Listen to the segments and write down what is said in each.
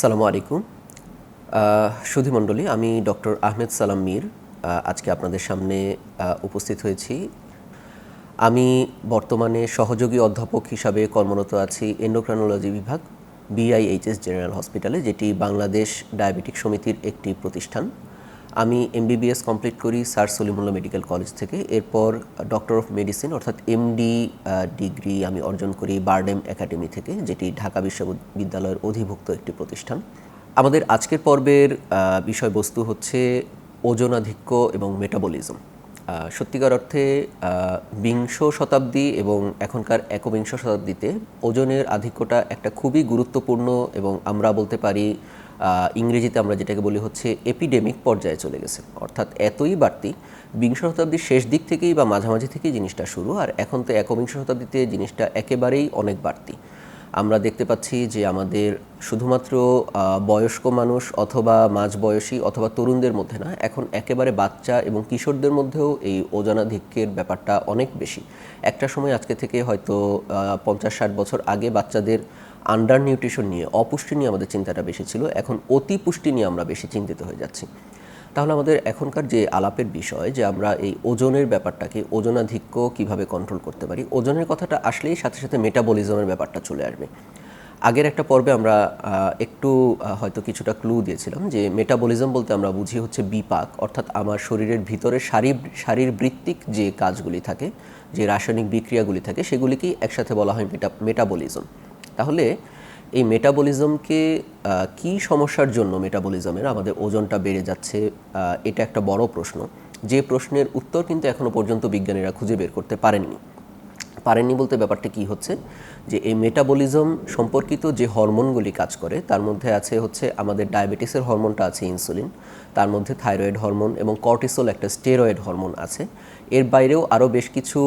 সালামু আলাইকুম। সুধীমণ্ডলী আমি ডক্টর আহমেদ সালাম মীর। আজকে আপনাদের সামনে উপস্থিত হয়েছি। আমি বর্তমানে সহযোগী অধ্যাপক হিসাবে কর্মরত আছি এন্ডোক্রানোলজি বিভাগ বিআইএইচএস জেনারেল হসপিটালে যেটি বাংলাদেশ ডায়াবেটিক সমিতির একটি প্রতিষ্ঠান। আমি এমবিবিএস কমপ্লিট করি স্যার সলিমুল্লাহ মেডিকেল কলেজ থেকে। এরপর ডক্টর অফ মেডিসিন অর্থাৎ এমডি ডিগ্রি আমি অর্জন করি বারডেম একাডেমি থেকে, যেটি ঢাকা বিশ্ববিদ্যালয়ের অধিভুক্ত একটি প্রতিষ্ঠান। আমাদের আজকের পর্বের বিষয়বস্তু হচ্ছে ওজনাধিক্য এবং মেটাবলিজম সত্যিকার অর্থে বিংশ শতাব্দী এবং এখনকার একবিংশ শতাব্দীতে ওজনের আধিক্যটা একটা খুবই গুরুত্বপূর্ণ এবং আমরা বলতে পারি ইংরেজিতে আমরা যেটাকে বলি হচ্ছে এপিডেমিক পর্যায়ে চলে গেছে। অর্থাৎ এতই বাড়তি, বিংশ শতাব্দীর শেষ দিক থেকেই বা মাঝামাঝি থেকেই জিনিসটা শুরু, আর এখন তো একবিংশ শতাব্দীতে জিনিসটা একেবারেই অনেক বাড়তি। আমরা দেখতে পাচ্ছি যে আমাদের শুধুমাত্র বয়স্ক মানুষ অথবা মাঝবয়সী অথবা তরুণদের মধ্যে না, এখন একেবারে বাচ্চা এবং কিশোরদের মধ্যেও এই ওজনাধিক্যের ব্যাপারটা অনেক বেশি। একটা সময় আজকে থেকে হয়তো পঞ্চাশ ষাট বছর আগে বাচ্চাদের আন্ডার নিউট্রিশন নিয়ে অপুষ্টি নিয়ে আমাদের চিন্তাটা বেশি ছিল, এখন অতি পুষ্টি নিয়ে আমরা বেশি চিন্তিত হয়ে যাচ্ছি। তাহলে আমাদের এখনকার যে আলাপের বিষয়, যে আমরা এই ওজনের ব্যাপারটাকে ওজনাধিক্য কীভাবে কন্ট্রোল করতে পারি, ওজনের কথাটা আসলেই সাথে সাথে মেটাবলিজমের ব্যাপারটা চলে আসবে। আগের একটা পর্বে আমরা একটু হয়তো কিছুটা ক্লু দিয়েছিলাম যে মেটাবলিজম বলতে আমরা বুঝি হচ্ছে বিপাক, অর্থাৎ আমার শরীরের ভিতরে শারীর, শারীরবৃত্তিক যে কাজগুলি থাকে, যে রাসায়নিক বিক্রিয়াগুলি থাকে, সেগুলিকেই একসাথে বলা হয় মেটা মেটাবলিজম তাহলে এই মেটাবলিজমকে কি সমস্যার জন্য মেটাবলিজমের আমাদের ওজনটা বেড়ে যাচ্ছে এটা একটা বড় প্রশ্ন। যে প্রশ্নের উত্তর কিন্তু এখনও পর্যন্ত বিজ্ঞানীরা খুঁজে বের করতে পারেননি। পারেননি বলতে ব্যাপারটা কি হচ্ছে? যে এই মেটাবলিজম সম্পর্কিত যে হরমোনগুলি কাজ করে, তার মধ্যে আছে হচ্ছে আমাদের ডায়াবেটিসের হরমোনটা আছে ইনসুলিন তার মধ্যে থাইরয়েড হরমোন এবং কর্টিসল একটা স্টেরয়েড হরমোন আছে। এর বাইরেও আরও বেশ কিছু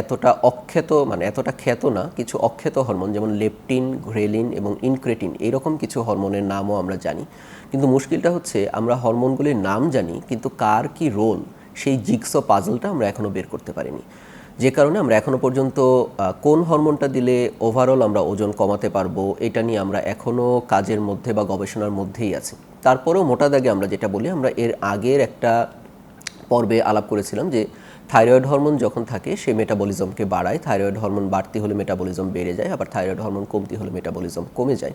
এতটা অখ্যাত মানে এতটা খ্যাত না, কিছু অখ্যাত হরমোন যেমন লেপটিন ঘ্রেলিন এবং ইনক্রেটিন এইরকম কিছু হরমোনের নামও আমরা জানি। কিন্তু মুশকিলটা হচ্ছে আমরা হরমোনগুলির নাম জানি, কিন্তু কার কি রোল সেই জিগস পাজলটা আমরা এখনও বের করতে পারিনি। যে কারণে আমরা এখনও পর্যন্ত কোন হরমোনটা দিলে ওভারঅল আমরা ওজন কমাতে পারব, এটা নিয়ে আমরা এখনও কাজের মধ্যে বা গবেষণার মধ্যেই আছি। তারপরেও মোটা দাগে আমরা যেটা বলি, আমরা এর আগের একটা পর্বে আলাপ করেছিলাম যে থাইরয়েড হরমোন যখন থাকে, সে মেটাবলিজমকে বাড়ায়। থাইরয়েড হরমোন বাড়তি হলে মেটাবলিজম বেড়ে যায়, আবার থাইরয়েড হরমোন কমতি হলে মেটাবলিজম কমে যায়।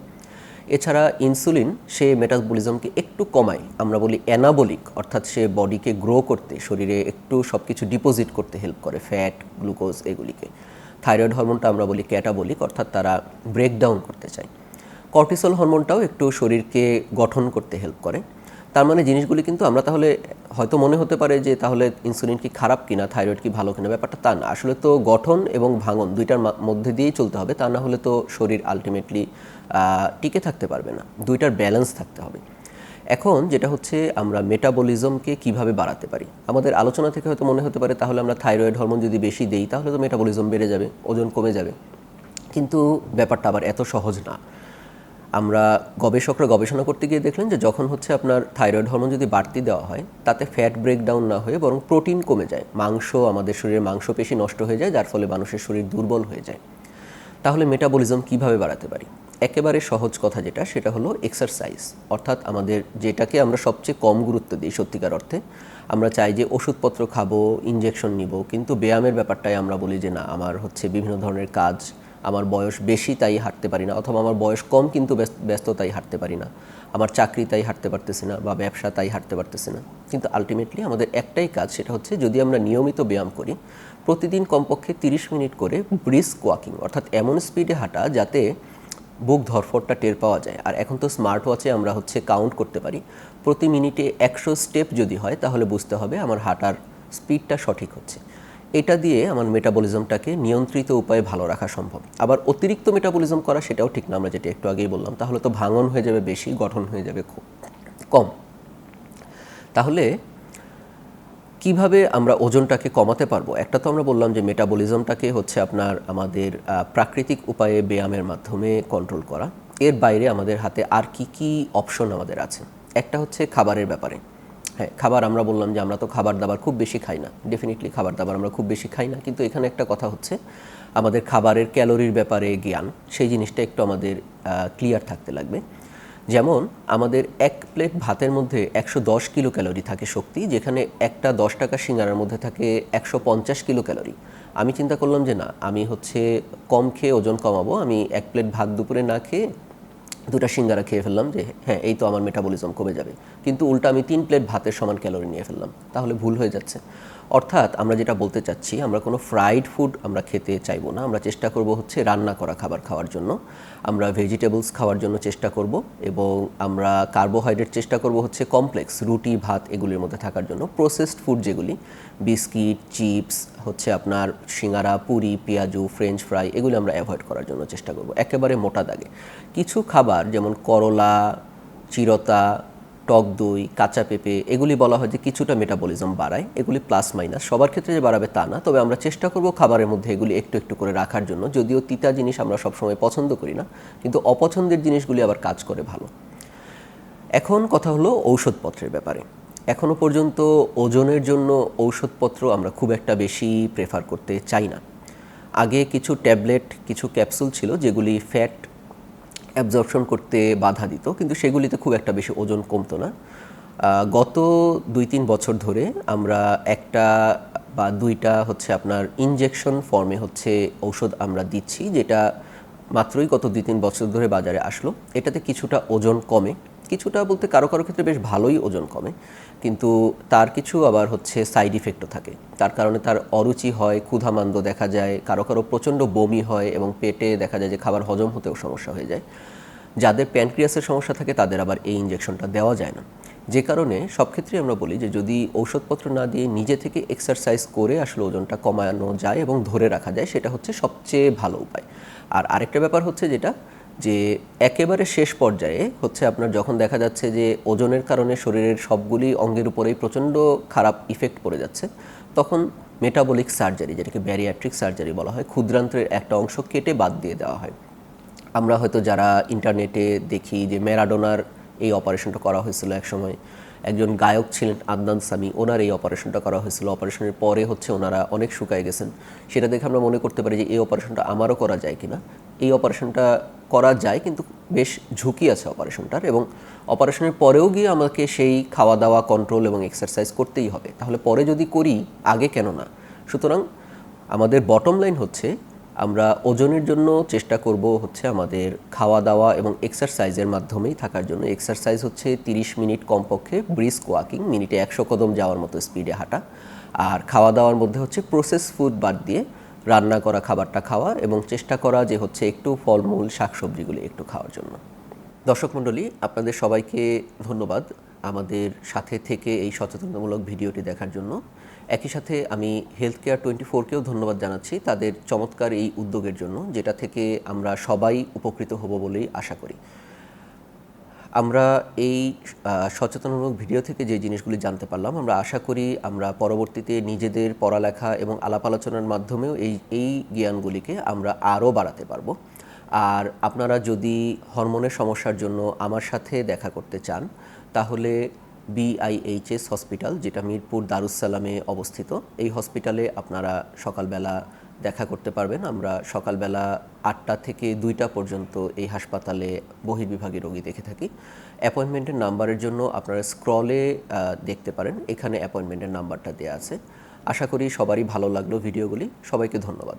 এছাড়া ইনসুলিন সে মেটাবলিজমকে একটু কমায়, আমরা বলি অ্যানাবলিক অর্থাৎ সে বডিকে গ্রো করতে, শরীরে একটু সব কিছু ডিপোজিট করতে হেল্প করে ফ্যাট গ্লুকোজ এগুলিকে। থাইরয়েড হরমোনটা আমরা বলি ক্যাটাবলিক অর্থাৎ তারা ব্রেকডাউন করতে চায়। কর্টিসল হরমোনটাও একটু শরীরকে গঠন করতে হেল্প করে। তার মানে জিনিসগুলি কিন্তু আমরা তাহলে, হয়তো মনে হতে পারে যে তাহলে ইনসুলিন কি খারাপ কিনা থাইরয়েড কি ভালো কিনা, ব্যাপারটা তা না। আসলে তো গঠন এবং ভাঙন দুইটার মধ্যে দিয়েই চলতে হবে, তা না হলে তো শরীর আলটিমেটলি টিকে থাকতে পারবে না। দুইটার ব্যালেন্স থাকতে হবে। এখন যেটা হচ্ছে আমরা মেটাবলিজমকে কীভাবে বাড়াতে পারি? আমাদের আলোচনা থেকে হয়তো মনে হতে পারে, তাহলে আমরা থাইরয়েড হরমোন যদি বেশি দেই, তাহলে তো মেটাবলিজম বেড়ে যাবে, ওজন কমে যাবে। কিন্তু ব্যাপারটা আবার এত সহজ না। আমরা গবেষকরা গবেষণা করতে গিয়ে দেখলেন যে যখন হচ্ছে আপনার থাইরয়েড হরমোন যদি বাড়তি দেওয়া হয়, তাতে ফ্যাট ব্রেকডাউন না হয়ে বরং প্রোটিন কমে যায়। মাংস আমাদের শরীরের মাংসপেশি নষ্ট হয়ে যায়, যার ফলে মানুষের শরীর দুর্বল হয়ে যায়। তাহলে মেটাবলিজম কীভাবে বাড়াতে পারি? একেবারে সহজ কথা যেটা, সেটা হলো এক্সারসাইজ অর্থাৎ আমাদের যেটাকে আমরা সবচেয়ে কম গুরুত্ব দিই সত্যিকার অর্থে, আমরা চাই যে ওষুধপত্র খাব ইনজেকশন নিব, কিন্তু ব্যায়ামের ব্যাপারটাই আমরা বলি যে না, আমার হচ্ছে বিভিন্ন ধরনের কাজ আমার বয়স বেশি তাই হাঁটতে পারি না, অথবা আমার বয়স কম কিন্তু ব্যস্ত- তাই হাঁটতে পারি না। আমার চাকরি তাই হাঁটতে পারতেছি না বা ব্যবসা তাই হাঁটতে পারতেছি না। কিন্তু আলটিমেটলি আমাদের একটাই কাজ, সেটা হচ্ছে যদি আমরা নিয়মিত ব্যায়াম করি, প্রতিদিন কমপক্ষে তিরিশ মিনিট করে ব্রিস্ক ওয়াকিং অর্থাৎ এমন স্পিডে হাঁটা যাতে বুক ধরফরটা টের পাওয়া যায়। আর এখন তো স্মার্ট ওয়াচে আমরা হচ্ছে কাউন্ট করতে পারি। প্রতি মিনিটে একশো স্টেপ যদি হয়, তাহলে বুঝতে হবে আমার হাঁটার স্পিডটা সঠিক হচ্ছে। এটা দিয়ে আমার মেটাবলিজমটাকে নিয়ন্ত্রিত উপায়ে ভালো রাখা সম্ভব। আবার অতিরিক্ত মেটাবলিজম করা সেটাও ঠিক না, আমরা যেটা একটু আগেই বললাম। তাহলে তো ভাঙন হয়ে যাবে বেশি, গঠন হয়ে যাবে খুব কম। তাহলে কীভাবে আমরা ওজনটাকে কমাতে পারব? একটা তো আমরা বললাম যে মেটাবলিজমটাকে হচ্ছে আপনার আমাদের প্রাকৃতিক উপায়ে ব্যায়ামের মাধ্যমে কন্ট্রোল করা। এর বাইরে আমাদের হাতে আর কি কি অপশন আমাদের আছে? একটা হচ্ছে খাবারের ব্যাপারে। হ্যাঁ খাবার আমরা বললাম যে আমরা তো খাবার দাবার খুব বেশি খাই না। ডেফিনেটলি খাবার দাবার আমরা খুব বেশি খাই না। কিন্তু এখানে একটা কথা হচ্ছে, আমাদের খাবারের ক্যালোরির ব্যাপারে জ্ঞান, সেই জিনিসটা একটু আমাদের ক্লিয়ার থাকতে লাগবে। যেমন আমাদের এক প্লেট ভাতের মধ্যে একশো দশ কিলো ক্যালোরি থাকে শক্তি, যেখানে একটা দশ টাকা সিঙ্গারার মধ্যে থাকে একশো পঞ্চাশ কিলো ক্যালোরি। আমি চিন্তা করলাম যে না, আমি হচ্ছে কম খেয়ে ওজন কমাবো, আমি এক প্লেট ভাত দুপুরে না খেয়ে দুটা সিঙ্গারা খেয়ে ফেললাম যে হ্যাঁ এই তো আমার মেটাবলিজম কমে যাবে। কিন্তু উল্টা আমি তিন প্লেট ভাতের সমান ক্যালোরি নিয়ে ফেললাম। তাহলে ভুল হয়ে যাচ্ছে। অর্থাৎ আমরা যেটা বলতে চাচ্ছি, আমরা কোনো ফ্রাইড ফুড আমরা খেতে চাইব না। আমরা চেষ্টা করব হচ্ছে রান্না করা খাবার খাওয়ার জন্য। আমরা ভেজিটেবলস খাওয়ার জন্য চেষ্টা করব এবং আমরা কার্বোহাইড্রেট চেষ্টা করব হচ্ছে কমপ্লেক্স রুটি, ভাত এগুলির মধ্যে থাকার জন্য। প্রসেসড ফুড যেগুলি, বিস্কিট, চিপস, হচ্ছে আপনার সিঙ্গারা, পুরি, পেঁয়াজু ফ্রেঞ্চ ফ্রাই এগুলি আমরা অ্যাভয়েড করার জন্য চেষ্টা করব। একেবারে মোটা দাগে। কিছু খাবার যেমন করলা, চিরতা, টক দই, কাঁচা পেঁপে, এগুলি বলা হয় যে কিছুটা মেটাবলিজম বাড়ায়, এগুলি প্লাস মাইনাস সবার ক্ষেত্রে যে বাড়াবে তা না, তবে আমরা চেষ্টা করব খাবারের মধ্যে এগুলি একটু একটু করে রাখার জন্য। যদিও তিতা জিনিস আমরা সবসময় পছন্দ করি না, কিন্তু অপছন্দের জিনিসগুলি আবার কাজ করে ভালো। এখন কথা হলো ঔষধপত্রের ব্যাপারে। এখনও পর্যন্ত ওজনের জন্য ঔষধপত্র আমরা খুব একটা বেশি প্রেফার করতে চাই না। আগে কিছু ট্যাবলেট, কিছু ক্যাপসুল ছিল যেগুলি ফ্যাট অ্যাবজর্পশন করতে বাধা দিত, কিন্তু সেগুলিতে খুব একটা বেশি ওজন কমতো না। গত দুই তিন বছর ধরে আমরা একটা বা দুইটা হচ্ছে আপনার ইনজেকশন ফর্মে হচ্ছে ঔষধ আমরা দিচ্ছি, যেটা মাত্রই গত দুই তিন বছর ধরে বাজারে আসলো। এটাতে কিছুটা ওজন কমে। কিছুটা বলতে কারও কারও ক্ষেত্রে বেশ ভালোই ওজন কমে, কিন্তু তার কিছু আবার হচ্ছে সাইড ইফেক্টও থাকে। তার কারণে তার অরুচি হয় ক্ষুধামান্দ দেখা যায়, কারও কারও প্রচণ্ড বমি হয় এবং পেটে দেখা যায় যে খাবার হজম হতেও সমস্যা হয়ে যায়। যাদের প্যানক্রিয়াসের সমস্যা থাকে, তাদের আবার এই ইঞ্জেকশনটা দেওয়া যায় না। যে কারণে সব ক্ষেত্রেই আমরা বলি যে যদি ঔষধপত্র না দিয়ে নিজে থেকে এক্সারসাইজ করে আসলে ওজনটা কমানো যায় এবং ধরে রাখা যায়, সেটা হচ্ছে সবচেয়ে ভালো উপায়। আর আরেকটা ব্যাপার হচ্ছে যেটা যে একেবারে শেষ পর্যায়ে হচ্ছে আপনার যখন দেখা যাচ্ছে যে ওজনের কারণে শরীরের সবগুলি অঙ্গের উপরেই প্রচণ্ড খারাপ ইফেক্ট পড়ে যাচ্ছে, তখন মেটাবলিক সার্জারি যেটাকে ব্যারিয়াট্রিক সার্জারি বলা হয়, ক্ষুদ্রান্ত্রের একটা অংশ কেটে বাদ দিয়ে দেওয়া হয়। আমরা হয়তো যারা ইন্টারনেটে দেখি যে ম্যারাডোনার এই অপারেশনটা করা হয়েছিল একসময়, একজন গায়ক ছিলেন আদনান সামি, ওনার এই অপারেশনটা করা হয়েছিল। অপারেশনের পরে হচ্ছে ওনারা অনেক শুকায় গেছেন। সেটা দেখে আমরা মনে করতে পারি যে এই অপারেশনটা আমারও করা যায় কিনা? এই অপারেশনটা করা যায়, কিন্তু বেশ ঝুঁকি আছে অপারেশনটার এবং অপারেশনের পরেও গিয়ে আমাকে সেই খাওয়া দাওয়া কন্ট্রোল এবং এক্সারসাইজ করতেই হবে। তাহলে পরে যদি করি, আগে কেন না? সুতরাং আমাদের বটম লাইন হচ্ছে, আমরা ওজনের জন্য চেষ্টা করব হচ্ছে আমাদের খাওয়া দাওয়া এবং এক্সারসাইজের মাধ্যমেই থাকার জন্য। এক্সারসাইজ হচ্ছে 30 মিনিট কমপক্ষে ব্রিস্ক ওয়াকিং মিনিটে একশো কদম যাওয়ার মতো স্পিডে হাঁটা। আর খাওয়া দাওয়ার মধ্যে হচ্ছে প্রসেস ফুড বাদ দিয়ে রান্না করা খাবারটা খাওয়া এবং চেষ্টা করা যে হচ্ছে একটু ফলমূল, শাকসবজিগুলি একটু খাওয়ার জন্য। দর্শক মণ্ডলী, আপনাদের সবাইকে ধন্যবাদ আমাদের সাথে থেকে এই সচেতনতামূলক ভিডিওটি দেখার জন্য। একই সাথে আমি হেলথ কেয়ার টোয়েন্টি ফোরকেও ধন্যবাদ জানাচ্ছি তাদের চমৎকার এই উদ্যোগের জন্য, যেটা থেকে আমরা সবাই উপকৃত হব বলেই আশা করি। আমরা এই সচেতনমূলক ভিডিও থেকে যে জিনিসগুলি জানতে পারলাম, আমরা আশা করি আমরা পরবর্তীতে নিজেদের পড়ালেখা এবং আলাপ আলোচনার মাধ্যমেও এই এই জ্ঞানগুলিকে আমরা আরও বাড়াতে পারব। আর আপনারা যদি হরমোনের সমস্যার জন্য আমার সাথে দেখা করতে চান, তাহলে বিআইএইচএস হসপিটাল যেটা মিরপুর দারুসালামে অবস্থিত, এই হসপিটালে আপনারা সকালবেলা দেখা করতে পারবেন। আমরা সকালবেলা আটটা থেকে দুইটা পর্যন্ত এই হাসপাতালে বহির্বিভাগে রোগী দেখে থাকি। অ্যাপয়েন্টমেন্টের নাম্বারের জন্য আপনারা স্ক্রলে দেখতে পারেন। এখানে অ্যাপয়েন্টমেন্টের নাম্বারটা দেওয়া আছে। আশা করি সবারই ভালো লাগল ভিডিওগুলি। সবাইকে ধন্যবাদ।